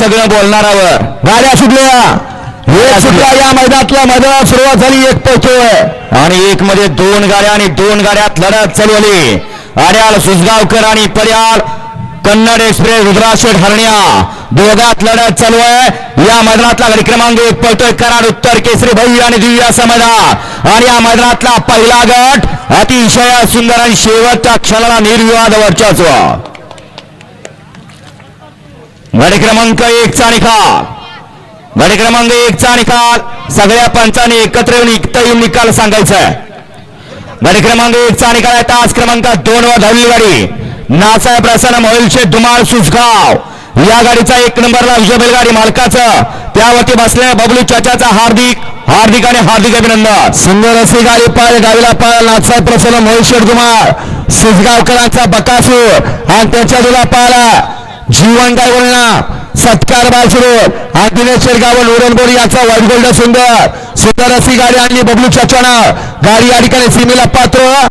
सगळं बोलणारावर. गाड्या सुटल्या. एक सुटल्या या मैदानातल्या मैदानात सुरुवात झाली एक पोहोचतोय आणि एक मध्ये दोन गाड्या आणि दोन गाड्यात लढत चालवली आड्याल सुसगावकर आणि पर्याल कन्नड एक्सप्रेस रुद्राशेठ हरण्या. दोघात लढत चालू आहे. या मैदानातला गाडी क्रमांक एक पळतोय कराड उत्तर केसरी भव्य आणि दिव्य असं मैदान. आणि या मैदानातला पहिला गट अतिशय सुंदर आणि शेवटच्या क्षणाला निर्विवाद वर्चस्व गाडी क्रमांक एक चा निकाल. गाडी क्रमांक एक चा निकाल. सगळ्या पंचांनी एकत्र येऊन एकता येऊन निकाल सांगायचा. आहे गाडी क्रमांक एक चा निकाल आहे तास क्रमांक दोन व धावली गाडी. नासाहेब प्रसन्न मोहिलचे धुमाळ सुसगाव या गाडीचा एक नंबरला विजय बैलगाडी मालकाचं. त्यावरती बसलेल्या बबलू चाचाचा हार्दिक हार्दिक आणि हार्दिक अभिनंदन. सुंदर अशी गाडी पाळ गाडीला पाळ नाचा प्रसन्न मोहिशेड कुमार सुसगावकरांचा बकासूर. आणि त्याच्या दुला पाळा जीवन काय बोलणार? सत्कार बासुरू हा दिनेश शेरगाव उरणबोड याचा व्हाईट गोल्ड सुंदर. सुंदर अशी गाडी आणली बबलू चाचानं गाडी या ठिकाणी सीमेला पात्र.